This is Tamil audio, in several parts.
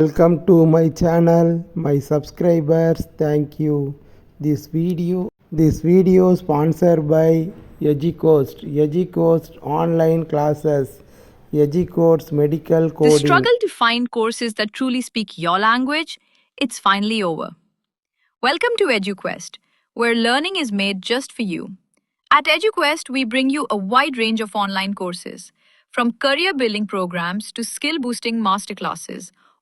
Welcome to my channel, my subscribers. Thank you. This video, this video sponsored by EduCoast. EduCoast online classes. EduCoast medical coding. The struggle to find courses that truly speak your language, it's finally over. Welcome to EduQuest, where learning is made just for you. At EduQuest, we bring you a wide range of online courses, from career building programs to skill boosting masterclasses,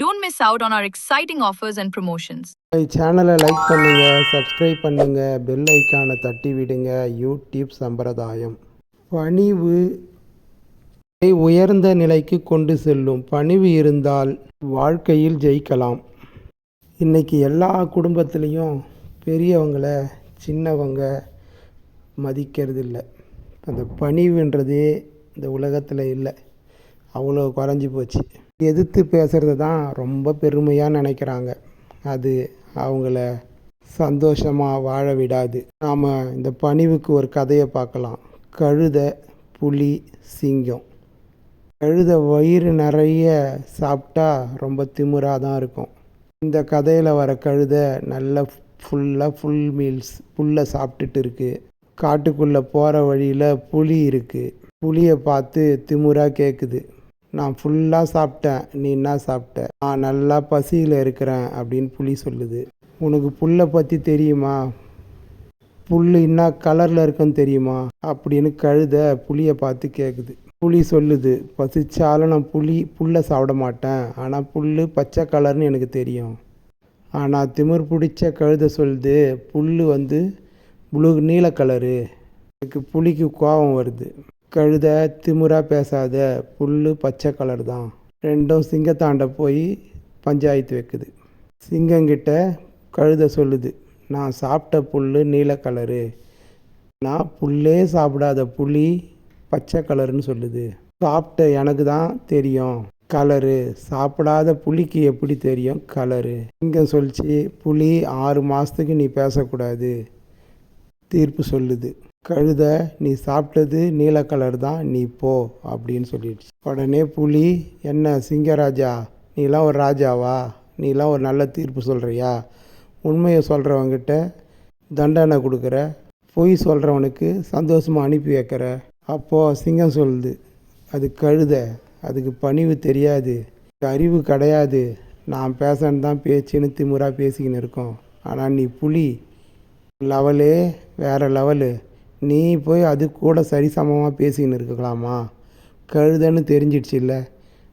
don't miss out on our exciting offers and promotions my சேனலை லைக் பண்ணுங்க சப்ஸ்கிரைப் பண்ணுங்க பெல் ஐக்கானை தட்டி விடுங்க யூடியூப் சம்பிரதாயம். பணிவு உயர்ந்த நிலைக்கு கொண்டு செல்லும். பணிவு இருந்தால் வாழ்க்கையில் ஜெயிக்கலாம். இன்னைக்கு எல்லா குடும்பத்துலேயும் பெரியவங்களை சின்னவங்க மதிக்கிறது இல்லை அந்த பணிவுன்றதே இந்த உலகத்தில் இல்லை. அவ்வளோ குறைஞ்சி போச்சு. எதிர்த்து பேசுகிறது தான் ரொம்ப பெருமையாக நினைக்கிறாங்க. அது அவங்கள சந்தோஷமாக வாழ விடாது. நாம் இந்த பணிவுக்கு ஒரு கதையை பார்க்கலாம். கழுதை புலி சிங்கம். கழுத வயிறு நிறைய சாப்பிட்டா ரொம்ப திமுறாக தான் இருக்கும். இந்த கதையில் வர கழுத நல்ல ஃபுல்லாக ஃபுல் மீல்ஸ் புல்லை சாப்பிட்டுட்டு இருக்குது காட்டுக்குள்ளே போகிற வழியில் புலி இருக்குது புலியை பார்த்து திமுறாக கேட்குது நான் ஃபுல்லாக சாப்பிட்டேன். நீ என்ன சாப்பிட்ட? நான் நல்லா பசியில் இருக்கிறேன் அப்படின்னு புலி சொல்லுது. உனக்கு புல்லை பற்றி தெரியுமா? புல் என்ன கலரில் இருக்குன்னு தெரியுமா? அப்படின்னு கழுத புளியை பார்த்து கேட்குது புளி சொல்லுது பசிச்சாலும் நான் புளி புல்லை சாப்பிட மாட்டேன். ஆனால் புல் பச்சை கலர்னு எனக்கு தெரியும். ஆனால் திமிர் பிடிச்ச கழுதை சொல்லுது புல் வந்து ப்ளூ நீல கலரு எனக்கு புளிக்கு கோபம் வருது. கழுத திமுறா பேசாத புல் பச்சை கலர் தான். ரெண்டும் சிங்கத்தாண்ட போய் பஞ்சாயத்து வைக்குது. சிங்கங்கிட்ட கழுத சொல்லுது நான் சாப்பிட்ட புல் நீல கலரு நான் புல்லே சாப்பிடாத புளி பச்சை கலருன்னு சொல்லுது. சாப்பிட்ட எனக்கு தான் தெரியும். கலரு சாப்பிடாத புலிக்கு எப்படி தெரியும்? கலரு சிங்கம் சொல்லிச்சு புலி ஆறு மாதத்துக்கு நீ பேசக்கூடாது. தீர்ப்பு சொல்லுது. கழுத நீ சாப்பிட்டது நீல கலர் தான் நீ போ அப்படின்னு சொல்லிடுச்சு. உடனே புலி என்ன சிங்கராஜா நீலாம் ஒரு ராஜாவா? நீலாம் ஒரு நல்ல தீர்ப்பு சொல்கிறியா உண்மையை சொல்கிறவங்கிட்ட தண்டனை கொடுக்குற பொய் சொல்கிறவனுக்கு சந்தோஷமாக அனுப்பி வைக்கிற. அப்போது சிங்கம் சொல்லுது அது கழுத அதுக்கு பணிவு தெரியாது அறிவு கிடையாது. நான் பேசன்னு தான் பேச்சுன்னு திமுறா பேசிக்கின்னு இருக்கோம். ஆனால் நீ புலி லெவலே வேறு லெவலு. நீ போய் அது கூட சரிசமமாக பேசிக்கின்னு இருக்கலாமா? கழுதைன்னு தெரிஞ்சிடுச்சு இல்லை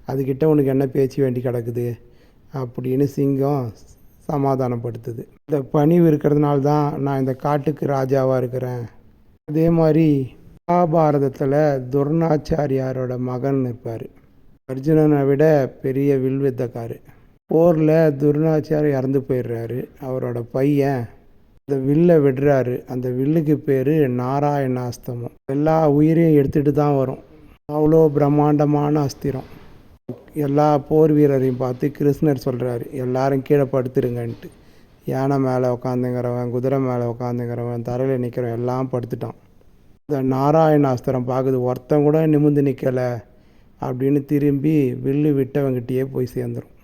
அதுக்கிட்ட உனக்கு என்ன பேச்சு வேண்டி கிடக்குது? அப்படின்னு சிங்கம் சமாதானப்படுத்துது. இந்த பணிவு இருக்கிறதுனால தான் நான் இந்த காட்டுக்கு ராஜாவாக இருக்கிறேன். அதே மாதிரி மகாபாரதத்தில் துர்ணாச்சாரியாரோட மகன் இருப்பார். அர்ஜுனனை விட பெரிய வில்வித்தக்காரு. போரில் துர்ணாச்சாரி இறந்து போயிடுறாரு. அவரோட பையன் அந்த வில்லை விடுறாரு. அந்த வில்லுக்கு பேர் நாராயணாஸ்தமம். எல்லா உயிரையும் எடுத்துகிட்டு தான் வரும். அவ்வளோ பிரம்மாண்டமான அஸ்திரம். எல்லா போர் வீரரையும் பார்த்து கிருஷ்ணர் சொல்கிறாரு எல்லாரும் கீழே படுத்துருங்கன்ட்டு. யானை மேலே உக்காந்துங்கிறவன் குதிரை மேலே உக்காந்துங்கிறவன் தரையில் நிற்கிறவன் எல்லாம் படுத்துட்டான். இந்த நாராயணாஸ்திரம் பார்க்குது ஒருத்தன் கூட நிமிந்து நிற்கலை அப்படின்னு திரும்பி வில்லு விட்டவங்கிட்டேயே போய் சேர்ந்துடும்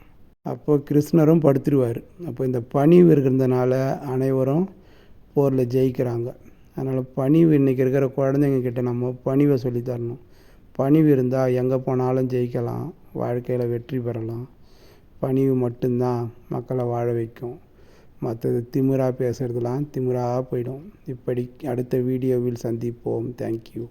அப்போ கிருஷ்ணரும் படுத்துருவார். அப்போ இந்த பணிவு இருக்கிறதுனால அனைவரும் போரில் ஜெயிக்கிறாங்க. அதனால் பணிவு இன்றைக்கி இருக்கிற குழந்தைங்கக்கிட்ட நம்ம பணிவை சொல்லித் தரணும். பணிவு இருந்தால் எங்கே போனாலும் ஜெயிக்கலாம். வாழ்க்கையில் வெற்றி பெறலாம். பணிவு மட்டும்தான் மக்களை வாழ வைக்கும். மற்றது திமிரா பேசுகிறதுலாம் திமிராக போயிடும். இப்படி அடுத்த வீடியோவில் சந்திப்போம். தேங்க்யூ